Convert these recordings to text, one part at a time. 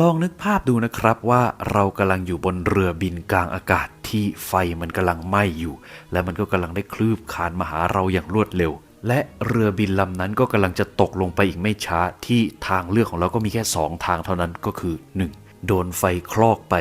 ลองนึกภาพดูนะครับว่าเรากำลังอยู่บนเรือบินกลางอากาศที่ไฟมันกำลังไหม้อยู่ และมันก็กำลังได้คลืบคานมาหาเราอย่างรวดเร็ว และเรือบินลำนั้นก็กำลังจะตกลงไปอีกไม่ช้าที่ทางเลือกของเราก็มีแค่ 2 ทางเท่านั้นก็คือ 1. โดนไฟคลอกไป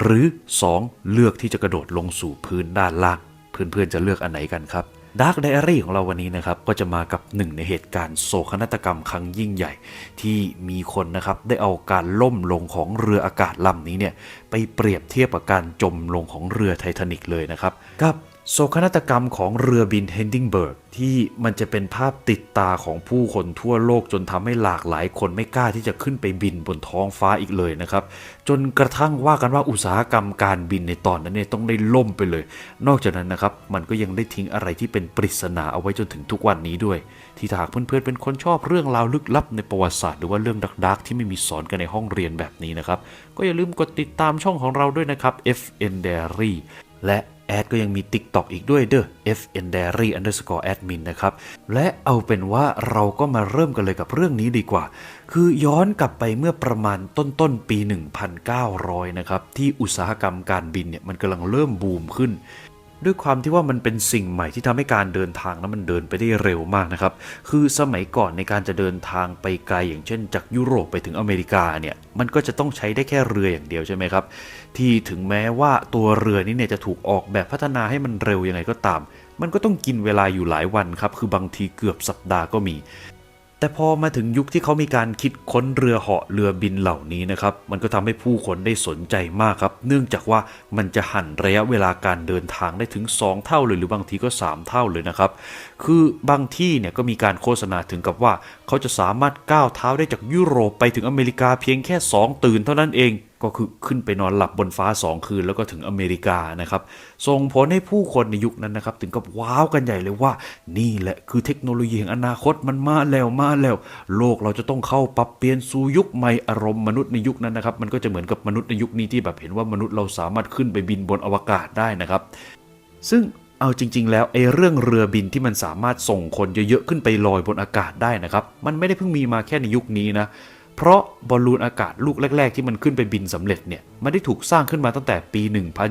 หรือ 2. เลือกที่จะกระโดดลงสู่พื้นด้านล่างเพื่อนๆจะเลือกอันไหนกันครับ Dark Diary ของเราวันนี้นะครับก็จะมากับหนึ่งในเหตุการณ์โศกนาฏกรรมครั้งยิ่งใหญ่ ที่มีคนนะครับได้เอาการล่มลงของเรืออากาศลำนี้เนี่ยไปเปรียบเทียบกับการจมลงของเรือไททานิกเลยนะครับกับ โศกนาฏกรรมของเรือบินเฮนดิงเบิร์กที่มันจะเป็นภาพติดตาของผู้คนทั่วโลกจนทำให้หลากหลายคนไม่กล้าที่จะขึ้นไปบินบนท้องฟ้าอีกเลยนะครับ จนกระทั่งว่ากันว่าอุตสาหกรรมการบินในตอนนั้นเนี่ยต้องได้ล่มไปเลย นอกจากนั้นนะครับ มันก็ยังได้ทิ้งอะไรที่เป็นปริศนาเอาไว้จนถึงทุกวันนี้ด้วย ที่ถ้าหากเพื่อนๆเป็นคนชอบเรื่องราวลึกลับในประวัติศาสตร์หรือว่าเรื่องดักๆที่ไม่มีสอนกันในห้องเรียนแบบนี้นะครับก็อย่าลืมกดติดตามช่องของเราด้วยนะครับ FN Diary และ แอดก็ยังมี TikTok อีกด้วยเด้อ FN Diary underscore admin นะครับ และเอาเป็นว่าเราก็มาเริ่มกันเลยกับเรื่องนี้ดีกว่า คือย้อนกลับไปเมื่อประมาณต้นต้นปี 1900 นะครับ ที่อุตสาหกรรมการบินเนี่ยมันกำลังเริ่มบูมขึ้น ด้วยความที่ว่ามันเป็นสิ่งใหม่ที่ทำให้การเดินทางนั้นมันเดินไปได้เร็วมากนะครับ คือสมัยก่อนในการจะเดินทางไปไกลอย่างเช่น จากยุโรปไปถึงอเมริกาเนี่ย มันก็จะต้องใช้ได้แค่เรืออย่างเดียวใช่ไหมครับ ที่ถึงแม้ว่าตัวเรือนี้เนี่ยจะถูกออกแบบพัฒนาให้มันเร็วยังไงก็ตาม มันก็ต้องกินเวลาอยู่หลายวันครับ คือบางทีเกือบสัปดาห์ก็มี แต่พอมาถึงยุคที่เขามีการคิดค้นเรือเหาะเรือบินเหล่านี้นะครับ มันก็ทำให้ผู้คนได้สนใจมากครับ เนื่องจากว่ามันจะหั่นระยะเวลาการเดินทางได้ถึง 2 เท่าเลยหรือบางทีก็ 3 เท่าเลยนะครับ คือบางที่เนี่ยก็มีการโฆษณาถึงกับว่า เขาจะสามารถก้าวเท้าได้จากยุโรปไปถึงอเมริกาเพียงแค่ 2 ตื่นเท่านั้นเอง ก็คือขึ้นไปนอนหลับบนฟ้า 2 คืนแล้วก็ถึงอเมริกานะครับ ส่งผลให้ผู้คนในยุคนั้นนะครับ ถึงกับว้าวกันใหญ่เลยว่า นี่แหละคือเทคโนโลยีแห่งอนาคตมันมาแล้วมาแล้ว โลกเราจะต้องเข้าปรับเปลี่ยนสู่ยุคใหม่อารมณ์มนุษย์ในยุคนั้นนะครับ มันก็จะเหมือนกับมนุษย์ในยุคนี้ที่แบบเห็นว่ามนุษย์เราสามารถขึ้นไปบินบนอวกาศได้นะครับ ซึ่งเอาจริง ๆ แล้วไอ้เรื่องเรือบินที่มันสามารถส่งคนเยอะๆขึ้นไปลอยบนอากาศได้นะครับ มันไม่ได้เพิ่งมีมาแค่ในยุคนี้นะ เพราะบอลลูนอากาศลูกแรก ๆ ที่มันขึ้นไปบินสำเร็จเนี่ยมันได้ถูกสร้างขึ้นมาตั้งแต่ปี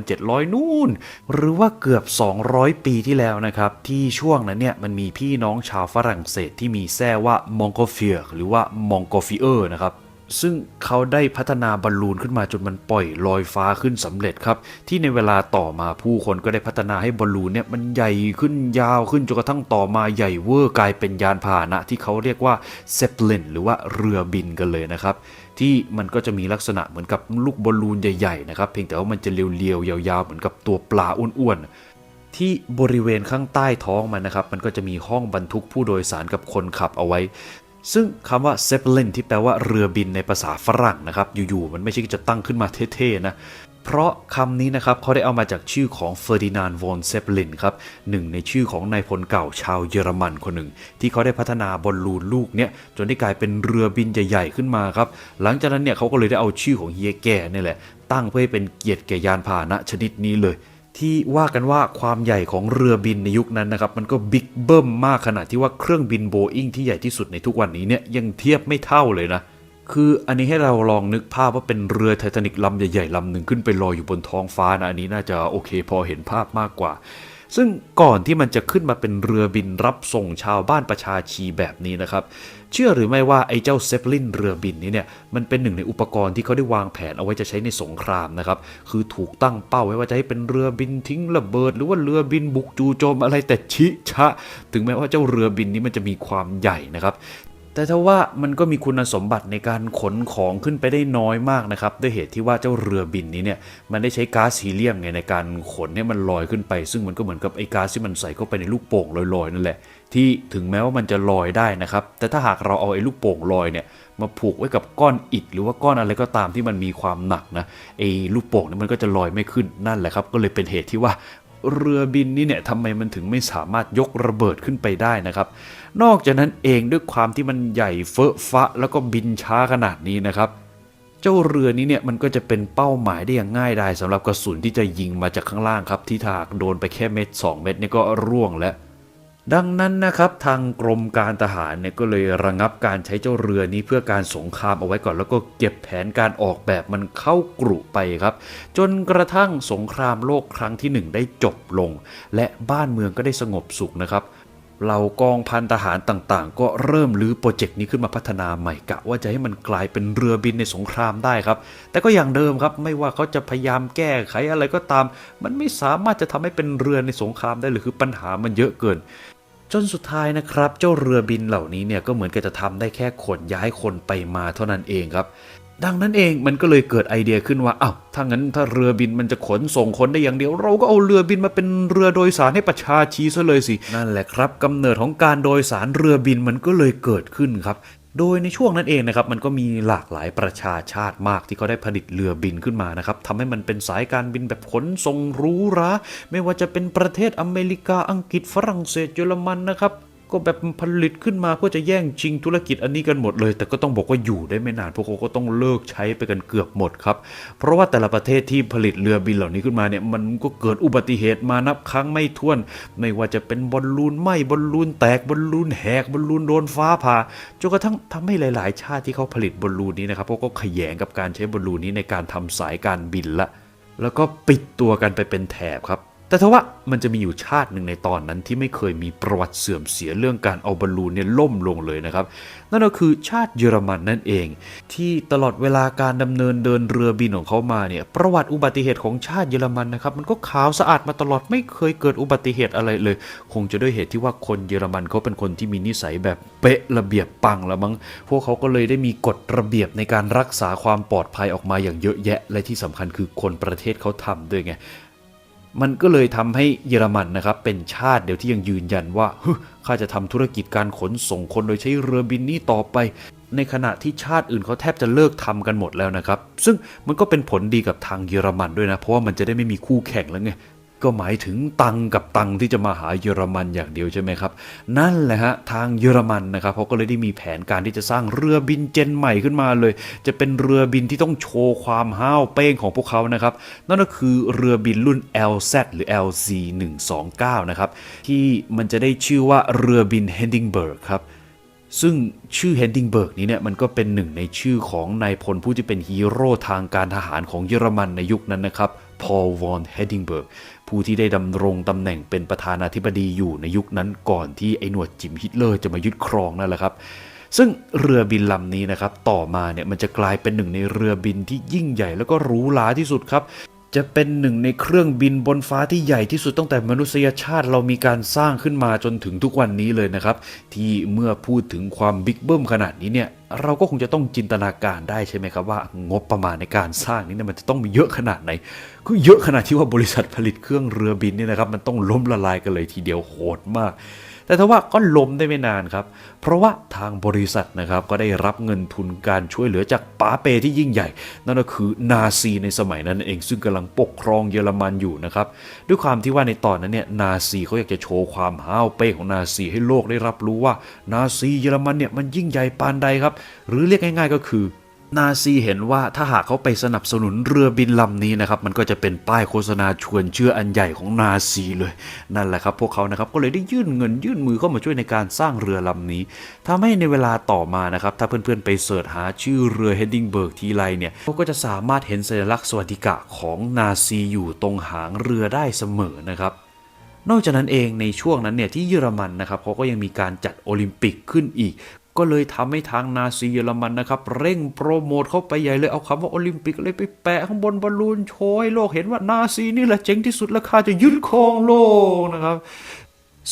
1700 นู่น หรือว่าเกือบ 200 ปีที่แล้วนะครับ ที่ช่วงนั้นเนี่ยมันมีพี่น้องชาวฝรั่งเศสที่มีแท้ว่ามองโกเฟียหรือว่ามองโกฟิเออร์นะครับ ซึ่งเขาได้พัฒนาบอลลูนขึ้นมาจนมันปล่อยลอยฟ้าขึ้นสำเร็จครับ ที่ในเวลาต่อมาผู้คนก็ได้พัฒนาให้บอลลูนเนี่ยมันใหญ่ขึ้นยาวขึ้นจนกระทั่งต่อมาใหญ่เวอร์กลายเป็นยานพาหนะ ที่เขาเรียกว่าเซปลินหรือว่าเรือบินกันเลยนะครับ ที่มันก็จะมีลักษณะเหมือนกับลูกบอลลูนใหญ่ๆนะครับเพียงแต่ว่ามันจะเรียวๆยาวๆเหมือนกับตัวปลาอ้วนๆที่บริเวณข้างใต้ท้องมันนะครับ มันก็จะมีห้องบรรทุกผู้โดยสารกับคนขับเอาไว้ ซึ่งคำว่า Zeppelin ที่แปลว่าเรือบินในภาษาฝรั่งนะครับ อยู่ๆ มันไม่ใช่จะตั้งขึ้นมาเท่ๆนะ เพราะคำนี้นะครับเขาได้เอามาจากชื่อของเฟอร์ดินานด์ วอนเซปลินครับหนึ่งในชื่อของนายพลเก่าชาวเยอรมันคนหนึ่ง ที่เขาได้พัฒนาบอลลูนลูกเนี้ยจนได้กลายเป็นเรือบินใหญ่ๆขึ้นมาครับ หลังจากนั้นเนี่ยเขาก็เลยได้เอาชื่อของเฮียแก่นี่แหละตั้งเพื่อให้เป็นเกียรติแก่ยานพาหนะชนิดนี้เลย ที่ว่ากันว่าความใหญ่ของเรือบินในยุคนั้นนะครับ มันก็บิ๊กเบิ้มมากขนาดที่ว่าเครื่องบินโบอิงที่ใหญ่ที่สุดในทุกวันนี้เนี่ยยังเทียบไม่เท่าเลยนะคืออันนี้ให้เราลองนึกภาพว่าเป็นเรือไททานิกลำใหญ่ๆลำหนึ่งขึ้นไปลอยอยู่บนท้องฟ้านะอันนี้น่าจะโอเคพอเห็นภาพมากกว่า ซึ่งก่อนที่มันจะขึ้นมาเป็นเรือบินรับส่งชาวบ้านประชาชีแบบนี้นะครับ เชื่อหรือไม่ว่าไอ้เจ้าเซปลินเรือบินนี้เนี่ยมันเป็นหนึ่งในอุปกรณ์ที่เขาได้วางแผนเอาไว้จะใช้ในสงครามนะครับคือถูกตั้งเป้าไว้ว่าจะให้เป็นเรือบินทิ้งระเบิด หรือว่าเรือบินบุกจู่โจมอะไรแต่ชิชะ ถึงแม้ว่าเจ้าเรือบินนี้มันจะมีความใหญ่นะครับแต่ถ้าว่ามันก็มีคุณสมบัติในการขนของขึ้นไปได้น้อยมากนะครับ ด้วยเหตุที่ว่าเจ้าเรือบินนี้เนี่ยมันได้ใช้ก๊าซฮีเลียมไงในการขนเนี่ยมันลอยขึ้นไป ซึ่งมันก็เหมือนกับไอ้ก๊าซที่มันใส่เข้าไปในลูกโป่งลอยๆนั่นแหละ ที่ถึงแม้ว่ามันจะลอยได้นะครับ แต่ถ้าหากเราเอาไอ้ลูกโป่งลอยเนี่ยมาผูกไว้กับก้อนอิฐหรือว่าก้อนอะไรก็ตามที่มันมีความหนักนะไอ้ลูกโป่งเนี่ยมันก็จะลอยไม่ขึ้นนั่นแหละครับ ก็เลยเป็นเหตุที่ว่าเรือบินนี่เนี่ยทำไมมันถึงไม่สามารถยกระเบิดขึ้นไปได้นะครับ นอกจากนั้นเองด้วยความที่มันใหญ่เฟอะฟะ แล้วก็บินช้าขนาดนี้นะครับ เจ้าเรือนี้เนี่ยมันก็จะเป็นเป้าหมายได้อย่างง่ายดายสำหรับกระสุนที่จะยิงมาจากข้างล่างครับ ที่ถากโดนไปแค่เม็ด2 เม็ดเนี่ยก็ร่วงแล้ว ดังนั้นนะครับทางกรมการทหารเนี่ยก็เลยระงับการใช้เจ้าเรือนี้เพื่อการสงครามเอาไว้ก่อน แล้วก็เก็บแผนการออกแบบมันเข้ากรุไปครับ จนกระทั่งสงครามโลกครั้งที่หนึ่งได้จบลง และบ้านเมืองก็ได้สงบสุขนะครับเหล่ากองพันทหารต่างๆ ก็เริ่มรื้อโปรเจกต์นี้ขึ้นมาพัฒนาใหม่กะว่าจะให้มันกลายเป็นเรือบินในสงครามได้ครับ แต่ก็อย่างเดิมครับ ไม่ว่าเขาจะพยายามแก้ไขอะไรก็ตาม มันไม่สามารถจะทำให้เป็นเรือในสงครามได้เลยคือปัญหามันเยอะเกิน จนสุดท้ายนะครับ เจ้าเรือบินเหล่านี้เนี่ยก็เหมือนกับจะทำได้แค่ขนย้ายคนไปมาเท่านั้นเองครับ ดังนั้นเองมันก็เลยเกิดไอเดียขึ้นว่าอ้าวถ้างั้นถ้าเรือบินมันจะขนส่งคนได้อย่างเดียว เราก็เอาเรือบินมาเป็นเรือโดยสารให้ประชาชีซะเลยสินั่นแหละครับกำเนิดของการโดยสารเรือบินมันก็เลยเกิดขึ้นครับ โดยในช่วงนั้นเองนะครับมันก็มีหลากหลายประชาชาติมากที่เขาได้ผลิตเรือบินขึ้นมานะครับทำให้มันเป็นสายการบินแบบขนส่งรู้ราไม่ว่าจะเป็นประเทศอเมริกาอังกฤษฝรั่งเศสเยอรมันนะครับ ก็แบบผลิตขึ้นมาเพื่อจะแย่งชิงธุรกิจอันนี้กันหมดเลย แต่ก็ต้องบอกว่าอยู่ได้ไม่นานพวกเขาก็ต้องเลิกใช้ไปกันเกือบหมดครับ เพราะว่าแต่ละประเทศที่ผลิตเรือบินเหล่านี้ขึ้นมาเนี่ยมันก็เกิดอุบัติเหตุมานับครั้งไม่ถ้วน ไม่ว่าจะเป็นบอลลูนไหมบอลลูนแตกบอลลูนแหกบอลลูนโดนฟ้าผ่าจนกระทั่งทำให้หลาย ๆ ชาติที่เขาผลิตบอลลูนนี้นะครับพวกก็ขยงกับการใช้บอลลูนนี้ในการทำสายการบินละแล้วก็ปิดตัวกันไปเป็นแถบครับ แต่ทว่ามันจะมีอยู่ชาติหนึ่งในตอนนั้นที่ไม่เคยมีประวัติเสื่อมเสียเรื่องการเอาบอลลูนเนี่ยล่มลงเลยนะครับ นั่นก็คือชาติเยอรมันนั่นเอง ที่ตลอดเวลาการดำเนินเดินเรือบินของเขามาเนี่ยประวัติอุบัติเหตุของชาติเยอรมันนะครับมันก็ขาวสะอาดมาตลอดไม่เคยเกิดอุบัติเหตุอะไรเลย คงจะด้วยเหตุที่ว่าคนเยอรมันเขาเป็นคนที่มีนิสัยแบบเป๊ะระเบียบปังละมั้งพวกเขาก็เลยได้มีกฎระเบียบในการรักษาความปลอดภัยออกมาอย่างเยอะแยะ และที่สำคัญคือคนประเทศเขาทำด้วยไง มันก็เลยทำให้เยอรมันนะครับเป็นชาติเดียวที่ยังยืนยันว่าข้าจะทำธุรกิจการขนส่งคนโดยใช้เรือบินนี้ต่อไป ในขณะที่ชาติอื่นเขาแทบจะเลิกทำกันหมดแล้วนะครับ ซึ่งมันก็เป็นผลดีกับทางเยอรมันด้วยนะ เพราะว่ามันจะได้ไม่มีคู่แข่งแล้วไง ก็หมายถึงตังกับตังที่จะมาหาเยอรมันอย่างเดียวใช่ไหมครับ นั่นแหละฮะทางเยอรมันนะครับเขาก็เลยได้มีแผนการที่จะสร้างเรือบินเจนใหม่ขึ้นมาเลย จะเป็นเรือบินที่ต้องโชว์ความห้าวเป้งของพวกเขานะครับ นั่นก็คือเรือบินรุ่น LZ หรือ LZ 129นะครับที่มันจะได้ชื่อว่าเรือบิน Hindenburg ครับซึ่งชื่อเฮนดิงเบิร์กนี้เนี่ยมันก็เป็นหนึ่งในชื่อของนายพลผู้ที่เป็นฮีโร่ทางการทหารของเยอรมันในยุคนั้นนะครับ พอลวอนเฮดดิงเบิร์กผู้ที่ได้ดำรงตำแหน่งเป็นประธานาธิบดีอยู่ในยุคนั้นก่อนที่ไอ้หนวดจิมฮิตเลอร์จะมายึดครองนั่นแหละครับซึ่งเรือบินลำนี้นะครับ ต่อมาเนี่ยมันจะกลายเป็นหนึ่งในเรือบินที่ยิ่งใหญ่แล้วก็หรูหราที่สุดครับ จะเป็นหนึ่งในเครื่องบินบนฟ้าที่ใหญ่ที่สุดตั้งแต่มนุษยชาติเรามีการสร้างขึ้นมาจนถึงทุกวันนี้เลยนะครับ ที่เมื่อพูดถึงความบิ๊กเบิ้มขนาดนี้เนี่ยเราก็คงจะต้องจินตนาการได้ใช่ไหมครับว่างบประมาณในการสร้างนี้เนี่ยมันจะต้องมีเยอะขนาดไหนคือเยอะขนาดที่ว่าบริษัทผลิตเครื่องเรือบินเนี่ยนะครับ มันต้องล้มละลายกันเลยทีเดียวโหดมาก แต่ถ้าว่าก็ล้มได้ไม่นานครับ เพราะว่าทางบริษัทนะครับก็ได้รับเงินทุนการช่วยเหลือจากป๋าเปที่ยิ่งใหญ่ นั่นก็คือนาซีในสมัยนั้นเองซึ่งกำลังปกครองเยอรมันอยู่นะครับด้วยความที่ว่าในตอนนั้นเนี่ยนาซีเขาอยากจะโชว์ความห้าวเป้ของนาซีให้โลกได้รับรู้ว่านาซีเยอรมันเนี่ยมันยิ่งใหญ่ปานใดครับ หรือเรียกง่าย ๆ ก็คือ นาซีเห็นว่าถ้าหากเขาไปสนับสนุนเรือบินลำนี้นะครับ มันก็จะเป็นป้ายโฆษณาชวนเชื่ออันใหญ่ของนาซีเลยนั่นแหละครับ พวกเขานะครับก็เลยได้ยื่นเงินยื่นมือเข้ามาช่วยในการสร้างเรือลำนี้ทำให้ในเวลาต่อมานะครับ ถ้าเพื่อนๆไปเสิร์ชหาชื่อเรือเฮดดิงเบิร์กทีไรเนี่ยเขาก็จะสามารถเห็นสัญลักษณ์สวัสดิกะของนาซีอยู่ตรงหางเรือได้เสมอนะครับนอกจากนั้นเองในช่วงนั้นเนี่ยที่เยอรมันนะครับเขาก็ยังมีการจัดโอลิมปิกขึ้นอีก ก็เลยทำให้ทางนาซีเยอรมันนะครับ เร่งโปรโมทเข้าไปใหญ่เลยเอาคำว่าโอลิมปิกเลยไปแปะข้างบนบอลลูนโชว์ให้โลกเห็นว่านาซีนี่แหละเจ๋งที่สุดและข้าจะยึดครองโลกนะครับ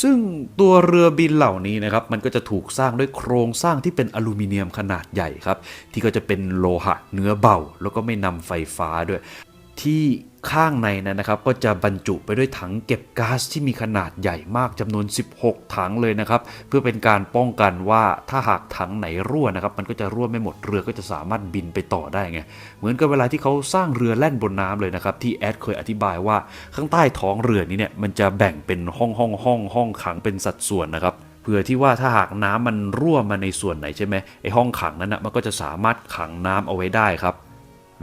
ซึ่งตัวเรือบินเหล่านี้นะครับมันก็จะถูกสร้างด้วยโครงสร้างที่เป็นอลูมิเนียมขนาดใหญ่ครับ ที่ก็จะเป็นโลหะเนื้อเบา แล้วก็ไม่นำไฟฟ้าด้วย ที่ ข้างในนะครับ ก็จะบรรจุไปด้วยถังเก็บก๊าซที่มีขนาดใหญ่มากจำนวน 16 ถังเลยนะครับ เพื่อเป็นการป้องกันว่าถ้าหากถังไหนรั่วนะครับ มันก็จะรั่วไม่หมดเรือก็จะสามารถบินไปต่อได้ไงเหมือนกับเวลาที่เขาสร้างเรือแล่นบนน้ำเลยนะครับ ที่แอดเคยอธิบายว่าข้างใต้ท้องเรือนี้เนี่ยมันจะแบ่งเป็นห้องห้องห้องห้องขังเป็นสัดส่วนนะครับเพื่อที่ว่าถ้าหากน้ำมันรั่วมาในส่วนไหนใช่ไหมไอห้องขังนั้นนะมันก็จะสามารถขังน้ำเอาไว้ได้ครับ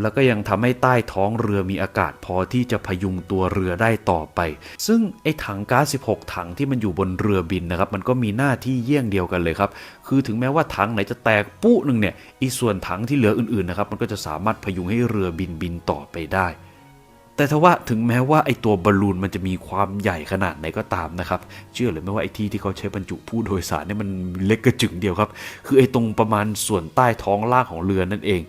แล้วก็ยังทำให้ใต้ท้องเรือมีอากาศพอที่จะพยุงตัวเรือได้ต่อไป ซึ่งไอ้ถังก๊าซ16 ถังที่มันอยู่บนเรือบินนะครับ มันก็มีหน้าที่เยี่ยงเดียวกันเลยครับ คือถึงแม้ว่าถังไหนจะแตกปุ๊หนึ่งเนี่ยอีส่วนถังที่เหลืออื่นๆนะครับ มันก็จะสามารถพยุงให้เรือบินบินต่อไปได้ แต่ถ้าว่าถึงแม้ว่าไอตัวบอลลูนมันจะมีความใหญ่ขนาดไหนก็ตามนะครับ เชื่อหรือไม่ว่าไอที่ที่เขาใช้บรรจุผู้โดยสารเนี่ยมันเล็กกระจึงเดียวครับ คือไอตรงประมาณส่วนใต้ท้องล่างของเรือนั่นเอง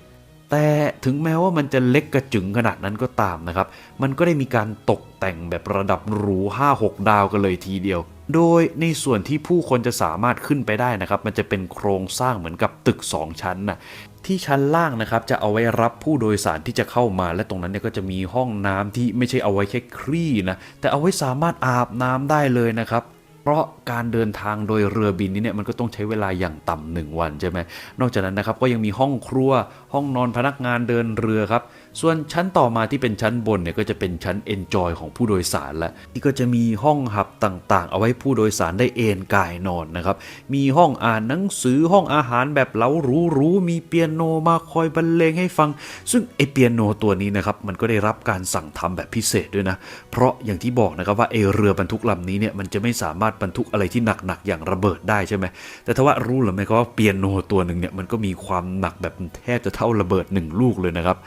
แต่ถึงแม้ว่ามันจะเล็กกระจึงขนาดนั้นก็ตามนะครับ มันก็ได้มีการตกแต่งแบบระดับหรู 5-6 ดาวกันเลยทีเดียว โดยในส่วนที่ผู้คนจะสามารถขึ้นไปได้นะครับ มันจะเป็นโครงสร้างเหมือนกับตึก 2 ชั้นนะที่ชั้นล่างนะครับจะเอาไว้รับผู้โดยสารที่จะเข้ามา และตรงนั้นเนี่ยก็จะมีห้องน้ำที่ไม่ใช่เอาไว้แค่ครี่นะแต่เอาไว้สามารถอาบน้ำได้เลยนะครับ เพราะการเดินทางโดยเรือบินนี้เนี่ยมันก็ต้องใช้เวลาอย่างต่ำหนึ่งวันใช่ไหมนอกจากนั้นนะครับก็ยังมีห้องครัวห้องนอนพนักงานเดินเรือครับ ส่วนชั้นต่อมาที่เป็นชั้นบนเนี่ยก็จะเป็นชั้น Enjoy ของผู้โดยสารละที่ก็จะมีห้องหับต่างๆ เอาไว้ผู้โดยสารได้เอนกายนอนนะครับ มีห้องอ่านหนังสือห้องอาหารแบบเล้าหรูๆมีเปียโนมาคอยบรรเลงให้ฟัง ซึ่งไอเปียโนตัวนี้นะครับมันก็ได้รับการสั่งทำแบบพิเศษด้วยนะ เพราะอย่างที่บอกนะครับว่าไอเรือบรรทุกลำนี้เนี่ยมันจะไม่สามารถบรรทุกอะไรที่หนักๆอย่างระเบิดได้ใช่ไหมแต่ถ้าว่ารู้หรือไม่ก็ว่าเปียโนตัวหนึ่งเนี่ยมันก็มีความหนักแบบแทบจะเท่าระเบิดหนึ่งลูกเลยนะครับ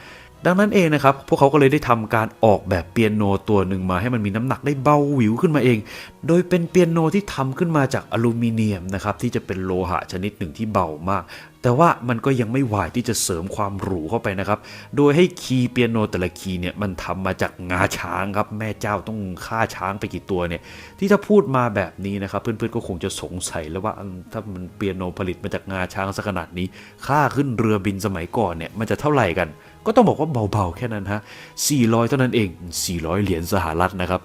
ดังนั้นเองนะครับ พวกเขาก็เลยได้ทำการออกแบบเปียโนตัวหนึ่งมาให้มันมีน้ำหนักได้เบาหวิวขึ้นมาเอง โดยเป็นเปียโนที่ทำขึ้นมาจากอลูมิเนียมนะครับที่จะเป็นโลหะชนิดหนึ่งที่เบามาก แต่ว่ามันก็ยังไม่ไหวที่จะเสริมความหรูเข้าไปนะครับ โดยให้คีย์เปียโนแต่ละคีย์เนี่ยมันทำมาจากงาช้างครับแม่เจ้าต้องฆ่าช้างไปกี่ตัวเนี่ยที่ถ้าพูดมาแบบนี้นะครับเพื่อนๆก็คงจะสงสัยแล้วว่าถ้ามันเปียโนผลิตมาจากงาช้างสักขนาดนี้ค่าขึ้นเรือบินสมัยก่อนเนี่ยมันจะเท่าไหร่กัน ก็ต้องบอกว่าเบาๆแค่นั้นฮะ 400 เท่านั้นเอง 400 เหรียญสหรัฐนะครับ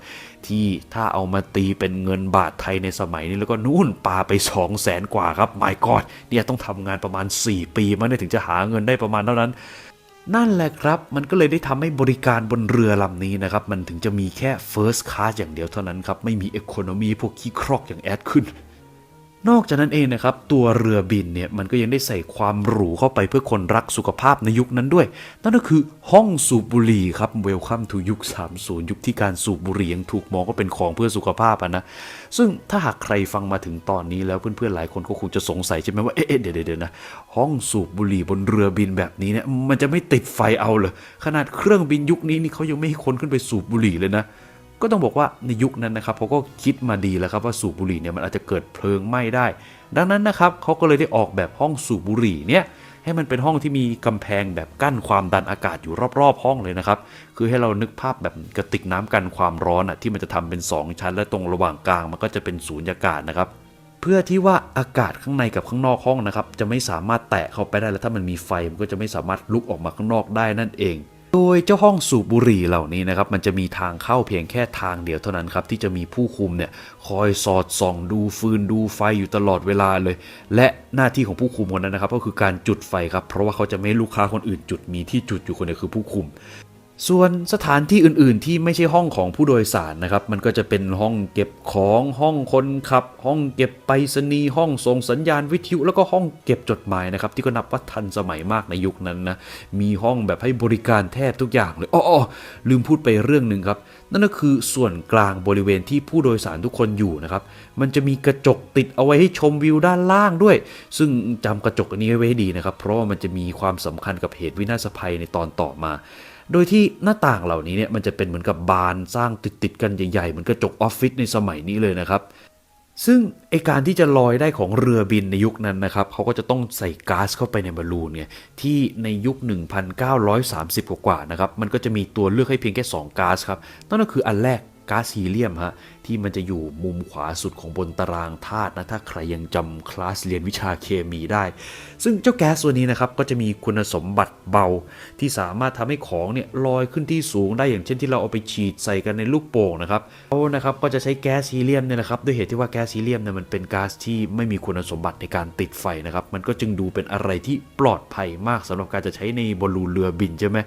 ที่ถ้าเอามาตีเป็นเงินบาทไทยในสมัยนี้แล้วก็นู่นปาไป 2 0 0แสนกว่าครับไม่กอดเนี่ยต้องทำงานประมาณ 4 ปีมันยถึงจะหาเงินได้ประมาณเท่านั้นนั่นแหละครับ มันก็เลยได้ทำให้บริการบนเรือลำนี้นะครับ มันถึงจะมีแค่ First Class อย่างเดียวเท่านั้นครับ ไม่มี Economy พวกขี้ครอกอย่างแอดขึ้น นอกจากนั้นเองนะครับตัวเรือบินเนี่ยมันก็ยังได้ใส่ความหรูเข้าไปเพื่อคนรักสุขภาพในยุคนั้นด้วย นั่นก็คือห้องสูบบุหรี่ครับ Welcome to ยุค 30 ยุคที่การสูบบุหรี่ยังถูกมองว่าเป็นของเพื่อสุขภาพอะนะ ซึ่งถ้าหากใครฟังมาถึงตอนนี้แล้วเพื่อนๆหลายคนก็คงจะสงสัยใช่ไหมว่าเอ๊ะเดี๋ยวเดี๋ยวนะห้องสูบบุหรี่บนเรือบินแบบนี้เนี่ยมันจะไม่ติดไฟเอาเลยขนาดเครื่องบินยุคนี้นี่เขายังไม่ให้คนขึ้นไปสูบบุหรี่เลยนะ ก็ต้องบอกว่าในยุคนั้นนะครับเขาก็คิดมาดีแล้วครับว่าสูบบุหรี่เนี่ยมันอาจจะเกิดเพลิงไหม้ได้ ดังนั้นนะครับเขาก็เลยได้ออกแบบห้องสูบบุหรี่เนี่ยให้มันเป็นห้องที่มีกำแพงแบบกั้นความดันอากาศอยู่รอบๆ ห้องเลยนะครับ คือให้เรานึกภาพแบบกระติกน้ำกันความร้อนอะที่มันจะทำเป็น 2 ชั้น และตรงระหว่างกลางมันก็จะเป็นสูญญากาศนะครับ เพื่อที่ว่าอากาศข้างในกับข้างนอกห้องนะครับจะไม่สามารถแตะเข้าไปได้แล้วถ้ามันมีไฟมันก็จะไม่สามารถลุกออกมาข้างนอกได้นั่นเอง โดยเจ้าห้องสูบบุหรี่เหล่านี้นะครับมันจะมีทางเข้าเพียงแค่ทางเดียวเท่านั้นครับที่จะมีผู้คุมเนี่ยคอยสอดส่องดูฟืนดูไฟอยู่ตลอดเวลาเลย และหน้าที่ของผู้คุมคนนั้นนะครับก็คือการจุดไฟครับเพราะว่าเขาจะไม่ให้ลูกค้าคนอื่นจุดมีที่จุดอยู่คนเดียวคือผู้คุม ส่วนสถานที่อื่นๆ ที่ไม่ใช่ห้องของผู้โดยสารนะครับ มันก็จะเป็นห้องเก็บของห้องคนขับ ห้องเก็บไปรษณีย์ห้องส่งสัญญาณวิทยุแล้วก็ห้องเก็บจดหมายนะครับ ที่ก็นับว่าทันสมัยมากในยุคนั้นนะมีห้องแบบให้บริการแทบทุกอย่างเลยอ้อลืมพูดไปเรื่องหนึ่งครับ นั่นก็คือส่วนกลางบริเวณที่ผู้โดยสารทุกคนอยู่นะครับมันจะมีกระจกติดเอาไว้ให้ชมวิวด้านล่างด้วย ซึ่งจำกระจกอันนี้ไว้ให้ดีนะครับ เพราะว่ามันจะมีความสำคัญกับเหตุวินาศภัยในตอนต่อมา โดยที่หน้าต่างเหล่านี้เนี่ยมันจะเป็นเหมือนกับบานสร้างติดๆกันใหญ่ๆเหมือนกระจกออฟฟิศในสมัยนี้เลยนะครับ ซึ่งไอการที่จะลอยได้ของเรือบินในยุคนั้นนะครับเขาก็จะต้องใส่ก๊าซเข้าไปในบอลลูนไงที่ในยุค 1930 กว่าๆนะครับมันก็จะมีตัวเลือกให้เพียงแค่2ก๊าซครับนั่นก็คืออันแรกก๊าซฮีเลียมฮะที่มันจะอยู่มุมขวาสุดของบนตารางธาตุนะถ้าใครยังจำคลาสเรียนวิชาเคมีได้ ซึ่งเจ้าแก๊สตัวนี้นะครับก็จะมีคุณสมบัติเบา ที่สามารถทำให้ของเนี่ยลอยขึ้นที่สูงได้อย่างเช่นที่เราเอาไปฉีดใส่กันในลูกโป่งนะครับเขานะครับก็จะใช้แก๊สฮีเลียมเนี่ยนะครับด้วยเหตุที่ว่าแก๊สฮีเลียมเนี่ยมันเป็นก๊าซที่ไม่มีคุณสมบัติในการติดไฟนะครับมันก็จึงดูเป็นอะไรที่ปลอดภัยมากสำหรับการจะใช้ในบอลลูนเรือบินใช่ไหม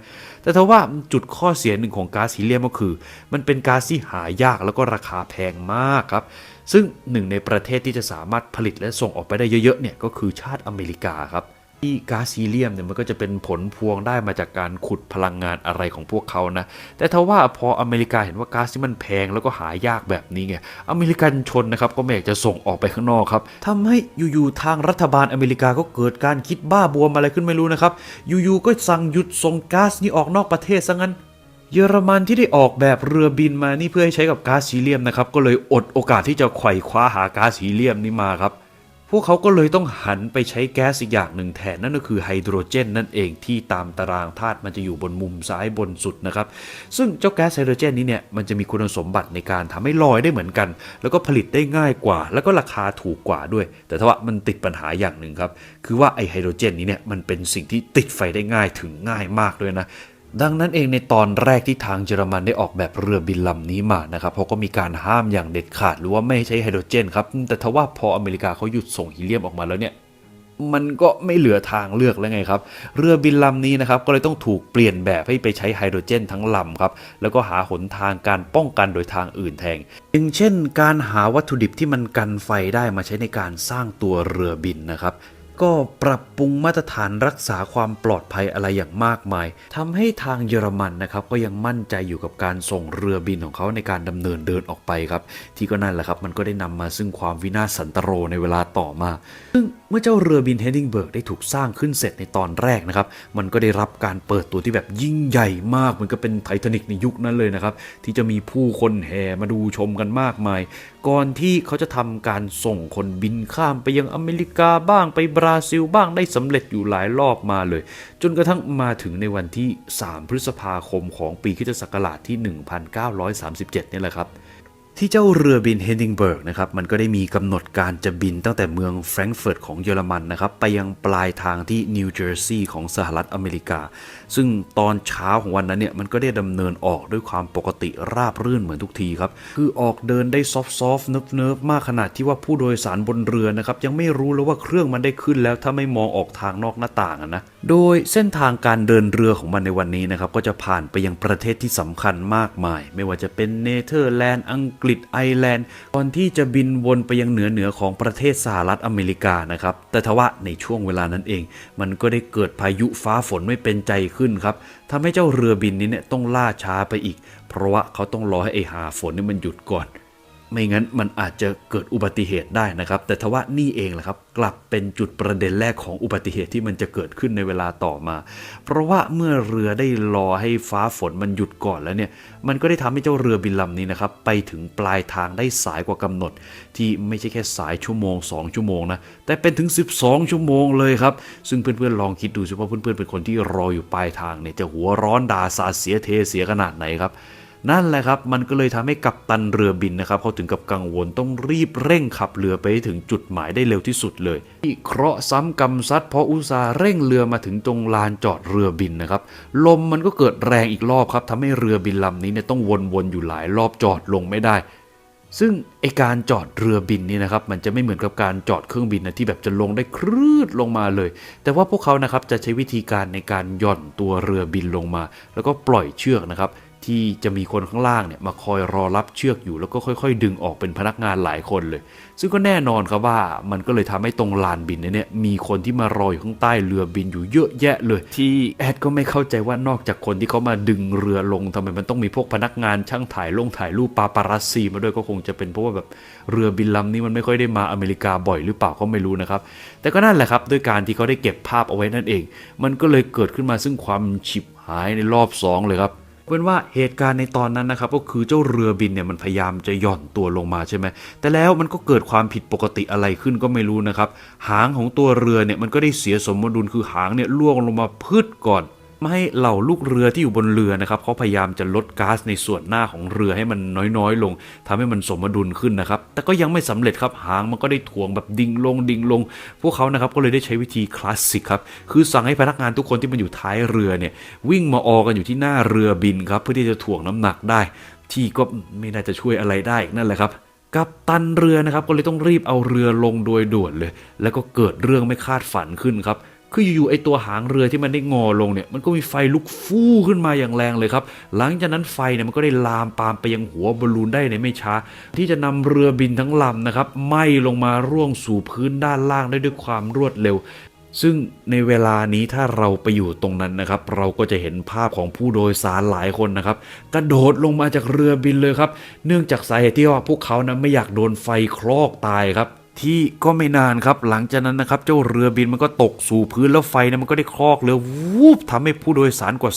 แต่ถ้าว่าจุดข้อเสียหนึ่งของก๊าซฮีเลียมก็คือ มันเป็นก๊าซที่หายากแล้วก็ราคาแพงมากครับ ซึ่งหนึ่งในประเทศที่จะสามารถผลิตและส่งออกไปได้เยอะๆเนี่ยก็คือชาติอเมริกาครับที่ก๊าซฮีเลียมเนี่ยมันก็จะเป็นผลพวงได้มาจากการขุดพลังงานอะไรของพวกเขานะ แต่ทว่าพออเมริกาเห็นว่าก๊าซที่มันแพงแล้วก็หายากแบบนี้ไง อเมริกันชนนะครับก็ไม่อยากจะส่งออกไปข้างนอกครับทำให้อยู่ๆทางรัฐบาลอเมริกาก็เกิดการคิดบ้าบวมอะไรขึ้นไม่รู้นะครับ อยู่ๆก็สั่งหยุดส่งก๊าซนี้ออกนอกประเทศซะงั้น เยอรมันที่ได้ออกแบบเรือบินมานี่เพื่อให้ใช้กับก๊าซฮีเลียมนะครับ ก็เลยอดโอกาสที่จะไขว่คว้าหาก๊าซฮีเลียมนี้มาครับ พวกเขาก็เลยต้องหันไปใช้แก๊สอีกอย่างหนึ่งแทนนั่นก็คือไฮโดรเจนนั่นเองที่ตามตารางธาตุมันจะอยู่บนมุมซ้ายบนสุดนะครับ ซึ่งเจ้าแก๊สไฮโดรเจนนี้เนี่ยมันจะมีคุณสมบัติในการทำให้ลอยได้เหมือนกัน แล้วก็ผลิตได้ง่ายกว่า แล้วก็ราคาถูกกว่าด้วย แต่ถ้าว่ามันติดปัญหาอย่างหนึ่งครับคือว่าไอไฮโดรเจนนี้เนี่ยมันเป็นสิ่งที่ติดไฟได้ง่ายถึงง่ายมากด้วยนะ ดังนั้นเองในตอนแรกที่ทางเยอรมันได้ออกแบบเรือบินลำนี้มานะครับเขาก็มีการห้ามอย่างเด็ดขาดหรือว่าไม่ใช้ไฮโดรเจนครับแต่ทว่าพออเมริกาเขาหยุดส่งฮีเลียมออกมาแล้วเนี่ยมันก็ไม่เหลือทางเลือกแล้วไงครับ เรือบินลำนี้นะครับก็เลยต้องถูกเปลี่ยนแบบให้ไปใช้ไฮโดรเจนทั้งลำครับ แล้วก็หาหนทางการป้องกันโดยทางอื่นแทนอย่างเช่น การหาวัตถุดิบที่มันกันไฟได้มาใช้ในการสร้างตัวเรือบินนะครับ ก็ปรับปรุงมาตรฐานรักษาความปลอดภัยอะไรอย่างมากมายทำให้ทางเยอรมันนะครับก็ยังมั่นใจอยู่กับการส่งเรือบินของเขาในการดำเนินเดินออกไปครับ ที่ก็นั่นแหละครับมันก็ได้นำมาซึ่งความวินาศสันตโรในเวลาต่อมา ซึ่งเมื่อเจ้าเรือบินเฮดดิงเบิร์กได้ถูกสร้างขึ้นเสร็จในตอนแรกนะครับ มันก็ได้รับการเปิดตัวที่แบบยิ่งใหญ่มากเหมือนกับเป็นไททานิกในยุคนั้นเลยนะครับ ที่จะมีผู้คนแห่มาดูชมกันมากมาย ก่อนที่เขาจะทำการส่งคนบินข้ามไปยังอเมริกาบ้างไปบราซิลบ้างได้สำเร็จอยู่หลายรอบมาเลย จนกระทั่งมาถึงในวันที่ 3 พฤษภาคมของปีคศักราชที่ 1937นี่แหละครับ ที่เจ้าเรือบินเฮนดิงเบิร์กนะครับมันก็ได้มีกำหนดการจะบินตั้งแต่เมืองแฟรงก์เฟิร์ตของเยอรมันนะครับไปยังปลายทางที่นิวเจอร์ซีย์ของสหรัฐอเมริกาซึ่งตอนเช้าของวันนั้นเนี่ยมันก็ได้ดำเนินออกด้วยความปกติราบรื่นเหมือนทุกทีครับ คือออกเดินได้ซอฟต์ซอฟเนิบเนิบมากขนาดที่ว่าผู้โดยสารบนเรือนะครับยังไม่รู้เลยว่าเครื่องมันได้ขึ้นแล้วถ้าไม่มองออกทางนอกหน้าต่างนะโดยเส้นทางการเดินเรือของมันในวันนี้นะครับก็จะผ่านไปยังประเทศที่สำคัญมากมาย ไม่ว่าจะเป็นเนเธอร์แลนด์อังกฤษไอร์แลนด์ก่อนที่จะบินวนไปยังเหนือเหนือของประเทศสหรัฐอเมริกานะครับแต่ทว่าในช่วงเวลานั้นเอง มันก็ได้เกิดพายุฟ้าฝนไม่เป็นใจขึ้นครับทำให้เจ้าเรือบินนี้เนี่ยต้องล่าช้าไปอีก เพราะว่าเขาต้องรอให้ไอหาฝนนี่มันหยุดก่อน ไม่งั้นมันอาจจะเกิดอุบัติเหตุได้นะครับ แต่ทว่านี่เองแหละครับ กลับเป็นจุดประเด็นแรกของอุบัติเหตุที่มันจะเกิดขึ้นในเวลาต่อมา เพราะว่าเมื่อเรือได้รอให้ฟ้าฝนมันหยุดก่อนแล้วเนี่ย มันก็ได้ทำให้เจ้าเรือบินลำนี้นะครับ ไปถึงปลายทางได้สายกว่ากำหนด ที่ไม่ใช่แค่สายชั่วโมง 2 ชั่วโมงนะ แต่เป็นถึง 12 ชั่วโมงเลยครับ ซึ่งเพื่อนๆลองคิดดูสิว่าเพื่อนๆเป็นคนที่รออยู่ปลายทางเนี่ยจะหัวร้อนด่าสาเสียเทเสียขนาดไหนครับ นั่นแหละครับ มันก็เลยทำให้กัปตันเรือบินนะครับเขาถึงกับกังวลต้องรีบเร่งขับเรือไปให้ถึงจุดหมายได้เร็วที่สุดเลยที่เคราะห์ซ้ำกำซัดเพราะอุตสาเร่งเรือมาถึงตรงลานจอดเรือบินนะครับ ลมมันก็เกิดแรงอีกรอบครับทำให้เรือบินลำนี้เนี่ยต้องวนๆอยู่หลายรอบจอดลงไม่ได้ซึ่งไอการจอดเรือบินนี่นะครับมันจะไม่เหมือนกับการจอดเครื่องบินนะที่แบบจะลงได้ครืดลงมาเลย แต่ว่าพวกเขานะครับจะใช้วิธีการในการหย่อนตัวเรือบินลงมา แล้วก็ปล่อยเชือกนะครับ ที่จะมีคนข้างล่างเนี่ยมาคอยรอรับเชือกอยู่แล้วก็ค่อย ๆ ดึงออกเป็นพนักงานหลายคนเลย ซึ่งก็แน่นอนครับว่ามันก็เลยทำให้ตรงลานบินเนี่ยมีคนที่มารออยู่ข้างใต้เรือบินอยู่เยอะแยะเลย ที่แอดก็ไม่เข้าใจว่านอกจากคนที่เขามาดึงเรือลงทำไมมันต้องมีพวกพนักงานช่างถ่ายลงถ่ายรูปปาปารัสซีมาด้วยก็คงจะเป็นเพราะว่าแบบเรือบินลำนี้มันไม่ค่อยได้มาอเมริกาบ่อยหรือเปล่าก็ไม่รู้นะครับแต่ก็นั่นแหละครับด้วยการที่เขาได้เก็บภาพเอาไว้นั่นเอง มันก็เลยเกิดขึ้นมาซึ่งความฉิบหายในรอบสองเลยครับ เป็นว่าเหตุการณ์ในตอนนั้นนะครับก็คือเจ้าเรือบินเนี่ยมันพยายามจะหย่อนตัวลงมาใช่ไหมแต่แล้วมันก็เกิดความผิดปกติอะไรขึ้นก็ไม่รู้นะครับ หางของตัวเรือเนี่ยมันก็ได้เสียสมดุลคือหางเนี่ยล่วงลงมาพืดก่อน ไม่ให้เหล่าลูกเรือที่อยู่บนเรือนะครับเขาพยายามจะลดก๊าซในส่วนหน้าของเรือให้มันน้อยๆ ลงทำให้มันสมดุลขึ้นนะครับ แต่ก็ยังไม่สำเร็จครับหางมันก็ได้ถ่วงแบบดิ่งลงดิ่งลง พวกเขานะครับก็เลยได้ใช้วิธีคลาสสิกครับคือสั่งให้พนักงานทุกคนที่มันอยู่ท้ายเรือเนี่ยวิ่งมาออกันอยู่ที่หน้าเรือบินครับเพื่อที่จะถ่วงน้ำหนักได้ ที่ก็ไม่น่าจะช่วยอะไรได้อีกนั่นแหละครับกัปตันเรือนะครับก็เลยต้องรีบเอาเรือลงโดยด่วนเลย แล้วก็เกิดเรื่องไม่คาดฝันขึ้นครับ คืออยู่ๆไอตัวหางเรือที่มันได้งอลงเนี่ยมันก็มีไฟลุกฟู่ขึ้นมาอย่างแรงเลยครับ หลังจากนั้นไฟเนี่ยมันก็ได้ลามปามไปยังหัวบอลลูนได้ในไม่ช้า ที่จะนำเรือบินทั้งลำนะครับไหม้ลงมาร่วงสู่พื้นด้านล่างได้ด้วยความรวดเร็วซึ่งในเวลานี้ถ้าเราไปอยู่ตรงนั้นนะครับ เราก็จะเห็นภาพของผู้โดยสารหลายคนนะครับ กระโดดลงมาจากเรือบินเลยครับ เนื่องจากสาเหตุที่ว่าพวกเขานะไม่อยากโดนไฟคลอกตายครับ ที่ก็ไม่นานครับหลังจากนั้นนะครับ เจ้าเรือบินมันก็ตกสู่พื้นแล้วไฟนะมันก็ได้คลอกเรือวูบทำให้ผู้โดยสารกว่า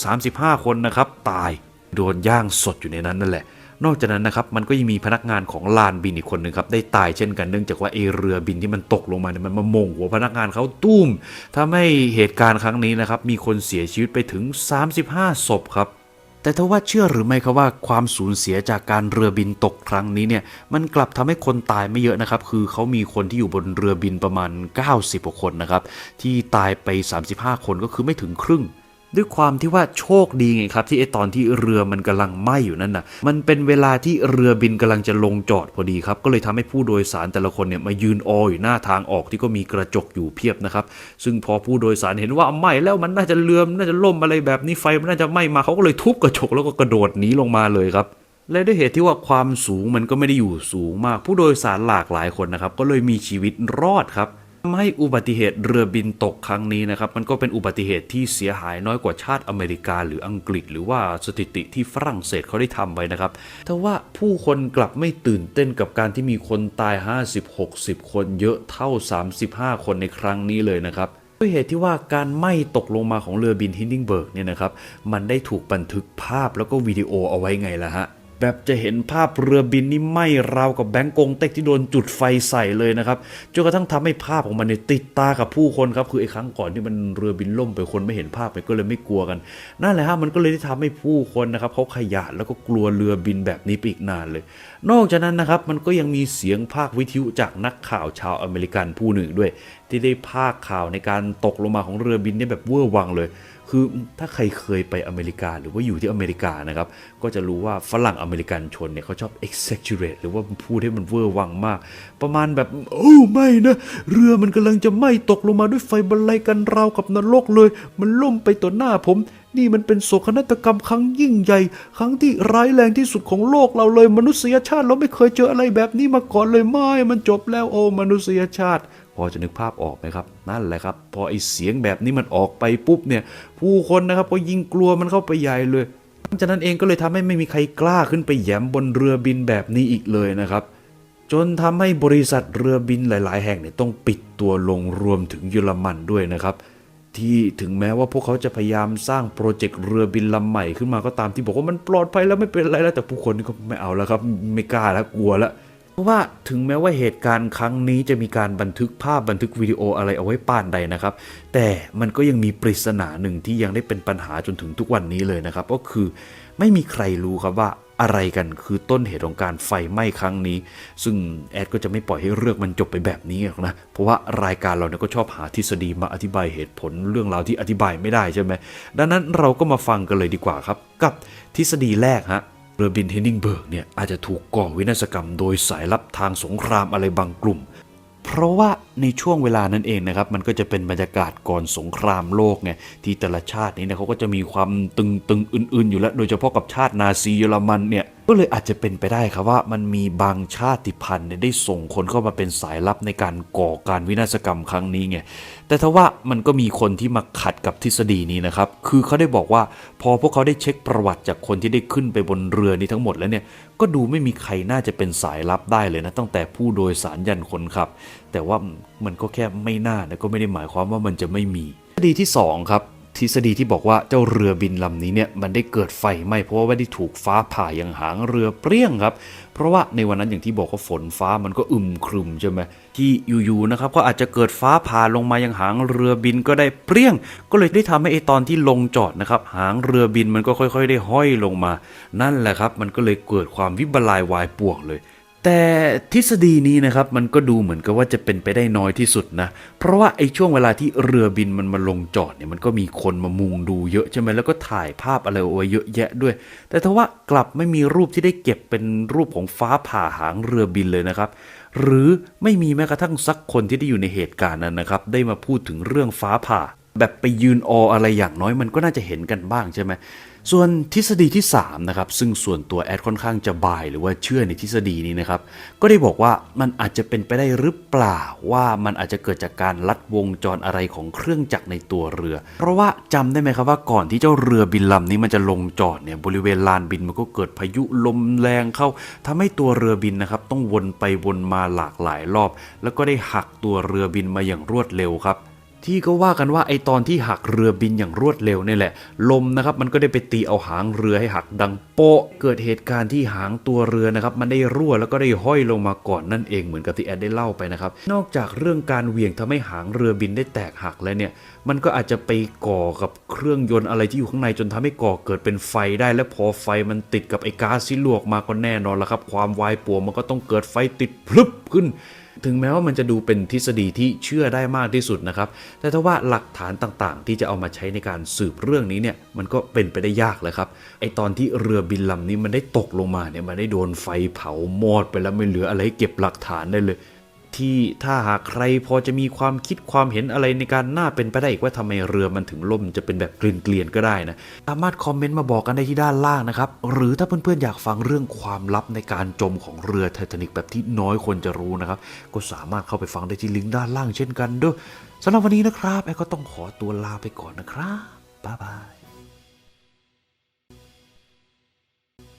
35 คนนะครับ ตายโดนย่างสดอยู่ในนั้นนั่นแหละ นอกจากนั้นนะครับมันก็ยังมีพนักงานของลานบินอีกคนหนึ่งครับได้ตายเช่นกันเนื่องจากว่าไอเรือบินที่มันตกลงมาเนี่ยมันมามงหัวพนักงานเขาตุ้มทำให้เหตุการณ์ครั้งนี้นะครับมีคนเสียชีวิตไปถึง 35ศพครับ แต่ถ้าว่าเชื่อหรือไม่ครับว่าความสูญเสียจากการเรือบินตกครั้งนี้เนี่ยมันกลับทำให้คนตายไม่เยอะนะครับ คือเขามีคนที่อยู่บนเรือบินประมาณ 90กว่าคนนะครับ ที่ตายไป 35 คนก็คือไม่ถึงครึ่ง ด้วยความที่ว่าโชคดีไงครับ ที่ไอตอนที่เรือมันกำลังไหม้อยู่นั่นน่ะ มันเป็นเวลาที่เรือบินกำลังจะลงจอดพอดีครับ ก็เลยทำให้ผู้โดยสารแต่ละคนเนี่ยมายืนอออยู่หน้าทางออกที่ก็มีกระจกอยู่เพียบนะครับ ซึ่งพอผู้โดยสารเห็นว่าไหม้แล้วมันน่าจะเรือมน่าจะล่มอะไรแบบนี้ไฟมันน่าจะไหม้มาเขาก็เลยทุบกระจกแล้วก็กระโดดหนีลงมาเลยครับและด้วยเหตุที่ว่าความสูงมันก็ไม่ได้อยู่สูงมาก ผู้โดยสารหลากหลายคนนะครับ ก็เลยมีชีวิตรอดครับ ทำให้อุบัติเหตุเรือบินตกครั้งนี้นะครับมันก็เป็นอุบัติเหตุที่เสียหายน้อยกว่าชาติอเมริกา หรืออังกฤษ หรือว่าสถิติที่ฝรั่งเศสเขาได้ทำไว้นะครับแต่ว่าผู้คนกลับไม่ตื่นเต้นกับการที่มีคนตาย 50-60 คนเยอะเท่า 35 คนในครั้งนี้เลยนะครับด้วยเหตุที่ว่าการไหม้ตกลงมาของเรือบินฮินดิงเบิร์กเนี่ยนะครับมันได้ถูกบันทึกภาพแล้วก็วิดีโอเอาไว้ไงล่ะฮะ แบบจะเห็นภาพเรือบินนี่ไหม้ราวกับแบงก์กงเต็กที่โดนจุดไฟใส่เลยนะครับจนกระทั่งทำให้ภาพของมันเนี่ยติดตากับผู้คนครับคือไอ้ครั้งก่อนที่มันเรือบินล่มไปคนไม่เห็นภาพไปก็เลยไม่กลัวกันนั่นแหละฮะมันก็เลยได้ทำให้ผู้คนนะครับเขาขยาดแล้วก็กลัวเรือบินแบบนี้ไปอีกนานเลย นอกจากนั้นนะครับมันก็ยังมีเสียงภาควิทยุจากนักข่าวชาวอเมริกันผู้หนึ่งด้วย ที่ได้ภาคข่าวในการตกลงมาของเรือบินเนี่ยแบบเวอร์วังเลย คือถ้าใครเคยไปอเมริกาหรือว่าอยู่ที่อเมริกานะครับ ก็จะรู้ว่าฝรั่งอเมริกันชนเนี่ยเขาชอบ exaggerate หรือว่าพูดให้มันเวอร์วังมาก ประมาณแบบ โอ้ไม่นะ เรือมันกำลังจะไหม้ตกลงมาด้วยไฟบรรลัยกันราวกับนรกเลย มันล่มไปต่อหน้าผม นี่มันเป็นโศกนาฏกรรมครั้งยิ่งใหญ่ ครั้งที่ร้ายแรงที่สุดของโลกเราเลย มนุษยชาติเราไม่เคยเจออะไรแบบนี้มาก่อนเลยไม่มันจบแล้วโอ้มนุษยชาติ อจะนึกภาพออกไหมครับ นั่นแหละครับ พอไอเสียงแบบนี้มันออกไปปุ๊บเนี่ย ผู้คนนะครับก็ยิ่งกลัวมันเข้าไปใหญ่เลยหลังจากนั้นเองก็เลยทำให้ไม่มีใครกล้าขึ้นไปแย้มบนเรือบินแบบนี้อีกเลยนะครับ จนทำให้บริษัทเรือบินหลาย ๆ แห่งเนี่ยต้องปิดตัวลงรวมถึงเยอรมันด้วยนะครับที่ถึงแม้ว่าพวกเขาจะพยายามสร้างโปรเจกต์เรือบินลำใหม่ขึ้นมาก็ตามที่บอกว่ามันปลอดภัยแล้วไม่เป็นไรแล้วแต่ผู้คนนี่ก็ไม่เอาแล้วครับ ไม่กล้าแล้วกลัวแล้ว ราะว่าถึงแม้ว่าเหตุการณ์ครั้งนี้จะมีการบันทึกภาพบันทึกวิดีโออะไรเอาไว้ปานใดนะครับ แต่มันก็ยังมีปริศนาหนึ่งที่ยังได้เป็นปัญหาจนถึงทุกวันนี้เลยนะครับ ก็คือไม่มีใครรู้ครับว่าอะไรกันคือต้นเหตุของการไฟไหม้ครั้งนี้ ซึ่งแอดก็จะไม่ปล่อยให้เรื่องมันจบไปแบบนี้หรอกนะ เพราะว่ารายการเราเนี่ยก็ชอบหาทฤษฎีมาอธิบายเหตุผลเรื่องราวที่อธิบายไม่ได้ใช่ไหมดังนั้นเราก็มาฟังกันเลยดีกว่าครับ กับทฤษฎีแรกฮะ เรือบินเฮนนิงเบิร์กเนี่ยอาจจะถูกก่อวินาศกรรมโดยสายลับทางสงครามอะไรบางกลุ่ม เพราะว่าในช่วงเวลานั้นเองนะครับ มันก็จะเป็นบรรยากาศก่อนสงครามโลกไงที่แต่ละชาตินี้เนี่ยเขาก็จะมีความตึงๆอื่น ๆ อยู่แล้ว โดยเฉพาะกับชาตินาซีเยอรมันเนี่ย ก็เลยอาจจะเป็นไปได้ครับว่ามันมีบางชาติพันธุ์เนี่ยได้ส่งคนเข้ามาเป็นสายลับในการก่อการวินาศกรรมครั้งนี้ไงแต่ทว่ามันก็มีคนที่มาขัดกับทฤษฎีนี้นะครับ คือเขาได้บอกว่าพอพวกเขาได้เช็คประวัติจากคนที่ได้ขึ้นไปบนเรือนี้ทั้งหมดแล้วเนี่ย ก็ดูไม่มีใครน่าจะเป็นสายลับได้เลยนะตั้งแต่ผู้โดยสารยันคนขับ แต่ว่ามันก็แค่ไม่น่านะก็ไม่ได้หมายความว่ามันจะไม่มีทฤษฎีที่สองครับ ทฤษฎีที่บอกว่าเจ้าเรือบินลำนี้เนี่ยมันได้เกิดไฟไหม้เพราะว่าได้ถูกฟ้าผ่าอย่างหางเรือเปรี้ยงครับ เพราะว่าในวันนั้นอย่างที่บอกว่าฝนฟ้ามันก็อึมครึมใช่ไหมที่อยู่ๆนะครับก็อาจจะเกิดฟ้าผ่าลงมาอย่างหางเรือบินก็ได้เปรี้ยง ก็เลยได้ทำให้ไอตอนที่ลงจอดนะครับหางเรือบินมันก็ค่อย ๆ ได้ห้อยลงมา นั่นแหละครับ มันก็เลยเกิดความวิบลายวายป่วงเลย แต่ทฤษฎีนี้นะครับมันก็ดูเหมือนกับว่าจะเป็นไปได้น้อยที่สุดนะ เพราะว่าไอ้ช่วงเวลาที่เรือบินมันมาลงจอดเนี่ยมันก็มีคนมามุงดูเยอะใช่ไหมแล้วก็ถ่ายภาพอะไรเอาไว้เยอะแยะด้วย แต่ทว่ากลับไม่มีรูปที่ได้เก็บเป็นรูปของฟ้าผ่าหางเรือบินเลยนะครับ หรือไม่มีแม้กระทั่งสักคนที่ได้อยู่ในเหตุการณ์นั้นนะครับ ได้มาพูดถึงเรื่องฟ้าผ่า แบบไปยืนอออะไรอย่างน้อยมันก็น่าจะเห็นกันบ้างใช่ไหมส่วนทฤษฎีที่3นะครับซึ่งส่วนตัวแอดค่อนข้างจะบายหรือว่าเชื่อในทฤษฎีนี้นะครับก็ได้บอกว่ามันอาจจะเป็นไปได้หรือเปล่าว่ามันอาจจะเกิดจากการลัดวงจรอะไรของเครื่องจักรในตัวเรือ เพราะว่าจำได้ไหมครับว่าก่อนที่เจ้าเรือบินลำนี้มันจะลงจอดเนี่ยบริเวณลานบินมันก็เกิดพายุลมแรงเข้าทำให้ตัวเรือบินนะครับต้องวนไปวนมาหลากหลายรอบ แล้วก็ได้หักตัวเรือบินมาอย่างรวดเร็วครับ ที่ก็ว่ากันว่าไอตอนที่หักเรือบินอย่างรวดเร็วนี่แหละ ลมนะครับมันก็ได้ไปตีเอาหางเรือให้หักดังโปะเกิดเหตุการณ์ที่หางตัวเรือนะครับมันได้รั่วแล้วก็ได้ห้อยลงมาก่อนนั่นเองเหมือนกับที่แอดได้เล่าไปนะครับนอกจากเรื่องการเหวี่ยงทำให้หางเรือบินได้แตกหักแล้วเนี่ยมันก็อาจจะไปก่อกับเครื่องยนต์อะไรที่อยู่ข้างในจนทำให้ก่อเกิดเป็นไฟได้ และพอไฟมันติดกับไอ้ก๊าซที่ลวกมาก็แน่นอนล้วครับ ความวายป่วมันก็ต้องเกิดไฟติดพลึบขึ้น ถึงแม้ว่ามันจะดูเป็นทฤษฎีที่เชื่อได้มากที่สุดนะครับ แต่ถ้าว่าหลักฐานต่างๆ ที่จะเอามาใช้ในการสืบเรื่องนี้เนี่ยมันก็เป็นไปได้ยากเลยครับไอตอนที่เรือบินลำนี้มันได้ตกลงมาเนี่ยมันได้โดนไฟเผามอดไปแล้วไม่เหลืออะไรเก็บหลักฐานได้เลย ที่ถ้าหากใครพอจะมีความคิดความเห็นอะไรในการน่าเป็นไปได้อีกว่าทำไมเรือมันถึงล่มจะเป็นแบบเกลียนๆก็ได้นะ สามารถคอมเมนต์มาบอกกันได้ที่ด้านล่างนะครับ หรือถ้าเพื่อนๆอยากฟังเรื่องความลับในการจมของเรือไททานิกแบบที่น้อยคนจะรู้นะครับ ก็สามารถเข้าไปฟังได้ที่ลิงก์ด้านล่างเช่นกันด้วยสำหรับวันนี้นะครับแอก็ต้องขอตัวลาไปก่อนนะครับบ๊ายบาย